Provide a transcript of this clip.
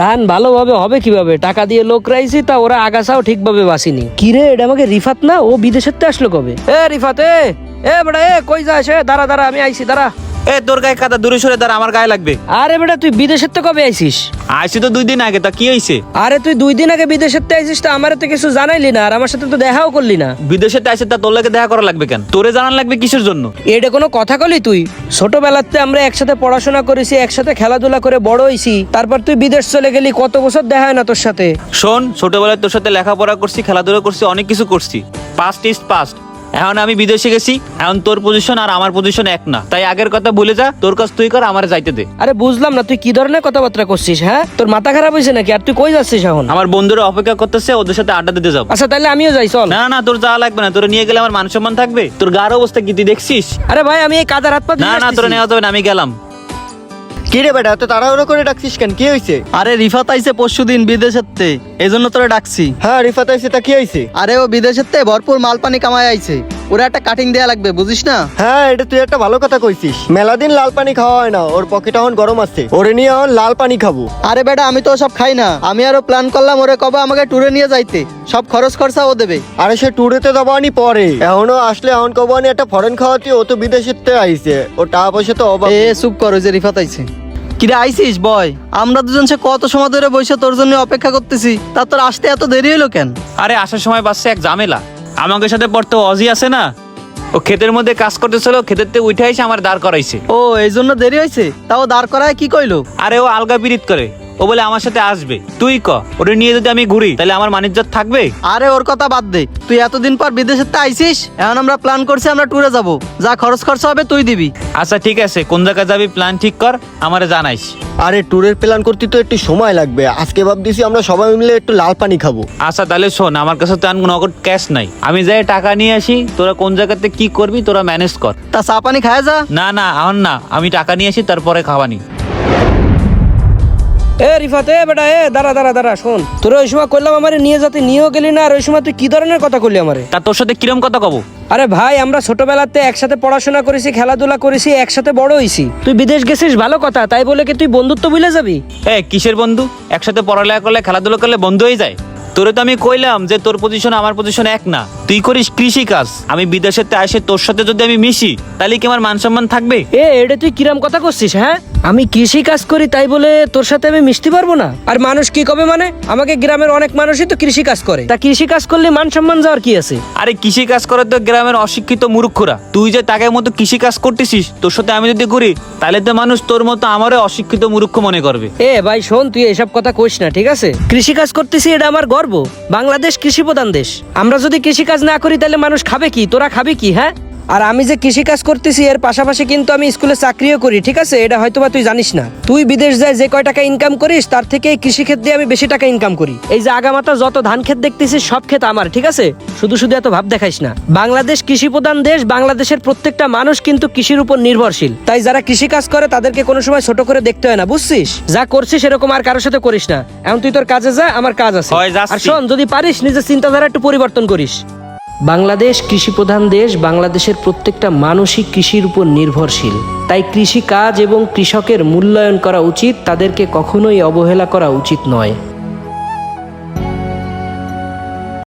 ধান ভালোভাবে হবে কীভাবে? টাকা দিয়ে লোক রাইছি তা ওরা আগাছাও ঠিকভাবে বাসিনি। কিরে এটা আমাকে রিফাত না? ও বিদেশের তো আসলো কবে? এ রিফাত এ এ বেটা এ কই যাস? এ দাঁড়া দাঁড়া আমি আইছি দাঁড়া। এ তোর গায়ে কাদা দূরে সরে দাঁড়া আমার গায়ে লাগবে। আরে বেটা তুই বিদেশের তো কবে আইছিস? আইসি তো দুই দিন আগে তা কি হয়েছে আরে তুই দুই দিন আগে বিদেশের তো আইছিস তো আমার তো কিছু জানাইলি না আর আমার সাথে তো দেখাও করলি না। বিদেশে আইসে তা তোর লাগে দেখা করা লাগবে কেন? তোরে জানান লাগবে কিসের জন্য? এটা কোনো কথা কলি তুই? ছোটবেলাতে আমরা একসাথে পড়াশোনা করেছি একসাথে খেলাধুলা করে বড় হইছি তারপর তুই বিদেশ চলে গেলি কত বছর দেখা হয় না তোর সাথে? শোন ছোটবেলায় তোর সাথে লেখাপড়া করছি খেলাধুলা করছি অনেক কিছু করছি। পাস্ট ইজ পাস্ট এখন আমি বিদেশে গেছি এখন তোর পজিশন আর আমার পজিশন এক না। তাই আগের কথা ভুলে যা তোর কাজ তুই কর আমার যাইতে দে। আরে বুঝলাম না তুই কি ধরনের কথাবার্তা করছিস হ্যাঁ? তোর মাথা খারাপ হয়েছে নাকি? আর তুই কই যাচ্ছিস এখন? আমার বন্ধুরা অপেক্ষা করতেছে ওদের সাথে আড্ডা দিতে যাব। আচ্ছা তাহলে আমিও যাই চল। না না তোর যাওয়া লাগবে না তোর নিয়ে গেলে আমার মান সম্মান থাকবে। তোর গার অবস্থা কি তুই দেখছিস? আরে ভাই আমি এই কাদার হাত পা না না তোর নেওয়া যাবে না আমি গেলাম। কি রে বেটা এত তাড়াহুড়ো করে ডাকছিস কেন? কি হয়েছে আরে রিফাত আইছে পরশু দিন বিদেশের তে এই জন্য তোরা ডাকছি। হ্যাঁ রিফাত আইছে তা কি হয়েছে আরে ও বিদেশের তে ভরপুর মাল পানি কামায় আইছে। ওরা একটা কাটিং দেয়া লাগবে বুঝিস না? হ্যাঁ এটা তুই একটা ভালো কথা কইছিস। মেলা দিন লাল পানি খাওয়া হয় না ওর পকেট এখন গরম আছে। ওরে নিয়ে এখন লাল পানি খাব। আরে বেটা আমি তো সব খাই না। আমি আরও প্ল্যান করলাম ওরে কবে আমাকে ট্যুরে নিয়ে যাইতে। সব খরচ খরচা ও দেবে। আরে সে ট্যুরেতে যাবানি পরে। এখনও আসলে এখন কবানি একটা ফরেন খাওয়াতে ও তো বিদেশের তে আইছে। ও টাকা পয়সা তো অভাব। এ চুপ কর যে রিফাত আইছে। কিরে আইসিস বয়? আমরা দুজন সে কত সময় ধরে বসে তোর জন্য অপেক্ষা করতেছি? তা তোর আসতে এত দেরি হলো কেন? আরে আসার সময় বাসছে এক ঝামেলা। আমাদের সাথে পড়তে অজি আছে না? ও ক্ষেতের মধ্যে কাজ করতেছিল ক্ষেতের থেকে উঠে এসে আমার দাঁড় করাইছে। ও এই জন্য দেরি হয়েছে তাও দাঁড় করায় কি কইলো? আরে ও আলগা বিরিত করে। ও বলে আমার সাথে আসবে। তুই ক ওটা নিয়ে যদি আমি ঘুরি তাহলে আমার মানিজ্জত থাকবে? আরে ওর কথা বাদ দে। তুই এতদিন পর বিদেশের তে আইছিস এখন আমরা প্ল্যান করছি আমরা ট্যুরে যাব। যা খরচ খরচা হবে তুই দিবি। আচ্ছা ঠিক আছে কোন জায়গায় যাবি প্ল্যান ঠিক কর আমারে জানাইস। আরে ট্যুরের প্ল্যান করতে তো একটু সময় লাগবে। আজকে ভাবতেছি আমরা সবাই মিলে একটু লাল পানি খাব। আচ্ছা তাহলে শোন আমার কাছে তো আর নগদ ক্যাশ নাই। আমি যাই টাকা নিয়ে আসি তোরা কোন জায়গাতে কি করবি তোরা ম্যানেজ কর। তা চা পানি খায় যা। না না এখন না আমি টাকা নিয়ে আসি তারপরে খাওয়ানি এ রিফাত বেটা এ দাঁড়া দাঁড়া দাঁড়া শোন। তোর ওই সময় করলাম আমারে নিয়ে যাতে নিয়েও গেলি না আর ওই সময় তুই কি ধরনের কথা করলি আমারে? তা তোর সাথে কিরম কথা কব? আরে ভাই আমরা ছোটবেলাতে একসাথে পড়াশোনা করেছি খেলাধুলা করেছি একসাথে বড় হইছি। তুই বিদেশ গেছিস ভালো কথা তাই বলে কি তুই বন্ধুত্ব ভুলে যাবি? এ কিসের বন্ধু? একসাথে পড়ালেখা করলে খেলাধুলা করলে বন্ধু হয়ে যায়। তোরে তো আমি কইলাম যে তোর পজিশন আমার পজিশন এক না। তুই করিস কৃষি কাজ। আমি বিদেশের তে আসে তোর সাথে যদি আমি মিশি তাহলে কি আমার মান সম্মান থাকবে? এ এটা তুই কিরাম কথা করছিস হ্যাঁ? আমি কৃষি কাজ করি তাই বলে তোর সাথে আমি মিশতে পারব না? আর মানুষ কি কবে মানে? আমাকে গ্রামের অনেক মানুষই তো কৃষি কাজ করে। তা কৃষি কাজ করলে মান সম্মান যাওয়ার কি আছে? আরে কৃষি কাজ করে তো গ্রামের অশিক্ষিত মূর্খরা। তুই যে তাকে মতো কৃষি কাজ করতেছিস তোর সাথে আমি যদি করি তাহলে তো মানুষ তোর মতো আমারও অশিক্ষিত মূর্খ মনে করবে। এ ভাই শোন তুই এসব কথা কইস না ঠিক আছে? কৃষি কাজ করতেছি এটা আমার গর্ব। বাংলাদেশ কৃষি প্রধান দেশ। আমরা যদি কৃষি কাজ না করি তাহলে মানুষ খাবে কি? তোরা খাবি কি হ্যাঁ? আর আমি যে কৃষি কাজ করতেছি এর পাশাপাশি কিন্তু আমি স্কুলে চাকরিও করি ঠিক আছে? এটা হয়তো বা তুই জানিস না। তুই বিদেশ যায় যে কয় টাকা ইনকাম করিস তার থেকে এই কৃষি ক্ষেত দিয়ে আমি বেশি টাকা ইনকাম করি। এই যে আগামাতা যত ধান ক্ষেত দেখতেছিস সব ক্ষেত আমার ঠিক আছে? শুধু শুধু এত ভাব দেখাইস না। বাংলাদেশ কৃষি প্রধান দেশ বাংলাদেশের প্রত্যেকটা মানুষ কিন্তু কৃষির উপর নির্ভরশীল। তাই যারা কৃষি কাজ করে তাদেরকে কোনো সময় ছোট করে দেখতে হয় না বুঝছিস? যা করছিস এরকম আর কারোর সাথে করিস না। এখন তুই তোর কাজে যা আমার কাজ আছে। আর শোন যদি পারিস নিজের চিন্তাধারা একটু পরিবর্তন করিস। বাংলাদেশ কৃষিপ্রধান দেশ, বাংলাদেশের প্রত্যেকটা মানুষই কৃষির উপর নির্ভরশীল। তাই কৃষি কাজ এবং কৃষকের মূল্যায়ন করা উচিত, তাদেরকে কখনোই অবহেলা করা উচিত নয়।